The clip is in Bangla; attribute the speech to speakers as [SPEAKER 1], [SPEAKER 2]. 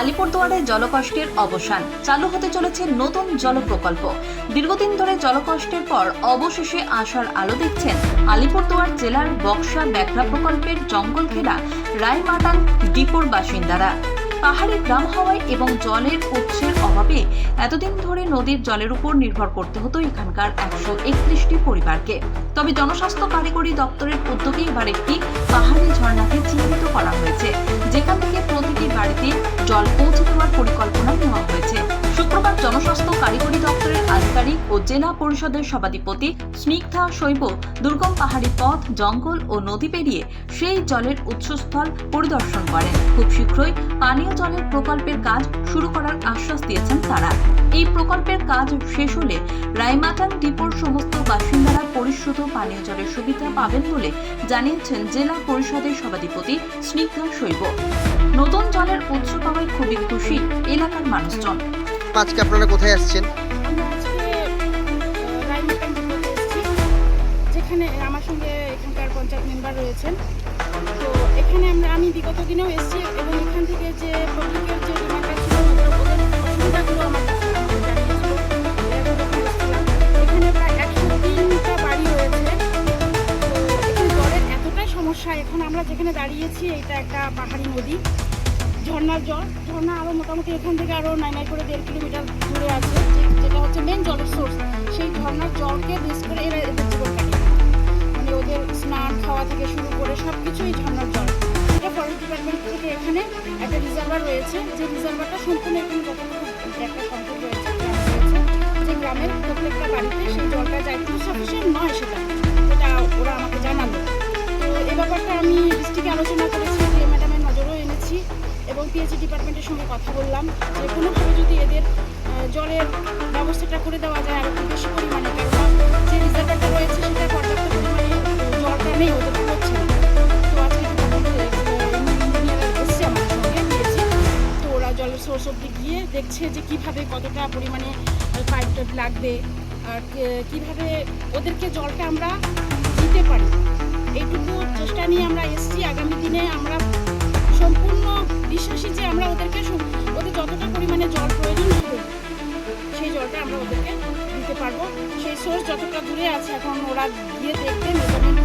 [SPEAKER 1] আলিপুরদুয়ারে জলকষ্টের অবসান। চালু হতে চলেছে নতুন জল প্রকল্প দীর্ঘদিন ধরে জলকষ্টের পর অবশেষে আসার আলো দেখছেন আলিপুরদুয়ার জেলার বক্সা ব্যাঘ্রা প্রকল্পের জঙ্গল ঘেরা রায়মাটান ডিপোর বাসিন্দারা। পাহাড়ি গ্রাম হওয়ায় এবং জলের উৎসের অভাবে এতদিন ধরে নদীর জলের উপর নির্ভর করতে হতো এখানকার একশো একত্রিশটি পরিবারকে। তবে জনস্বাস্থ্য কারিগরি দপ্তরের উদ্যোগে এবার একটি পাহাড়ি ঝর্ণাকে চিহ্নিত করা হয়েছে। যেখান থেকে প্রতিটি বাড়িতে জল পৌঁছে দেওয়ার পরিকল্পনা নেওয়া হয়েছে। শুক্রবার জনস্বাস্থ্য কারিগরি দপ্তরের আধিকারিক ও জেলা পরিষদের সভাধিপতি স্নিগ্ধা শৈব দুর্গম পাহাড়ি পথ, জঙ্গল ও নদী পেরিয়ে সেই জলের উৎসস্থল পরিদর্শন করেন। খুব শীঘ্রই পানীয় জলের প্রকল্পের কাজ শুরু করার আশ্বাস দিয়েছেন তারা। এই প্রকল্পের কাজ শেষ হলে রায়মাটান ডিপোর সমস্ত বাসিন্দারা পরিশ্রুত পানীয় জলের সুবিধা পাবেন বলে জানিয়েছেন জেলা পরিষদের সভাধিপতি স্নিগ্ধা শৈব। নতুন জলের উৎস পাওয়ায় খুবই খুশি এলাকার মানুষজন।
[SPEAKER 2] আজকে আপনারা কোথায় আসছেন?
[SPEAKER 3] যেখানে আমার সঙ্গে এখানকার পঞ্চায়েত মেম্বার রয়েছেন। তো এখানে আমরা আমি বিগত দিনেও এসেছি আমরা যেখানে দাঁড়িয়েছি এটা একটা পাহাড়ি নদী। ঝর্ণার জল। ঝর্ণা আরও মোটামুটি এখান থেকে আরও নাই নাই করে দেড় কিলোমিটার দূরে আছে, যেটা হচ্ছে মেন জলের সোর্স সেই ঝর্ণার জলকে বেস করে এরা এদের জীবন মানে ওদের স্নান, খাওয়া থেকে শুরু করে সব কিছুই ঝর্ণার জল। এটা ফরেস্ট ডিপার্টমেন্ট থেকে এখানে একটা রিজার্ভার রয়েছে। যে রিজার্ভারটা সম্পূর্ণ এখানে একটা সম্পদ রয়েছে যে গ্রামের প্রত্যেকটা বাড়িতে সেই জলটা যায়। কিন্তু নয় সেটা। আলোচনা করেছি, যে ম্যাডামের নজরেও এনেছি এবং পিএইচি ডিপার্টমেন্টের সঙ্গে কথা বললাম, যে কোনোভাবে যদি এদের জলের ব্যবস্থাটা করে দেওয়া যায় আরও বেশি পরিমাণে, কারণ যে রিজার্ভারটা রয়েছে সেটা পর্যাপ্ত পরিমাণে জলটা নেই তো ওরা জলের সোর্স অব্দি গিয়ে দেখছে যে কীভাবে কতটা পরিমাণে পাইপ টাইপ লাগবে, আর কীভাবে ওদেরকে জলটা আমরা দিতে পারি। এইটুকু চেষ্টা নিয়ে আমরা পরিমাণে জল প্রয়োজন হবে সেই জলটা আমরা ওদেরকে দিতে পারব। সেই সোর্স যতটা দূরে আছে এখন ওরা গিয়ে দেখবে, মেজারমেন্ট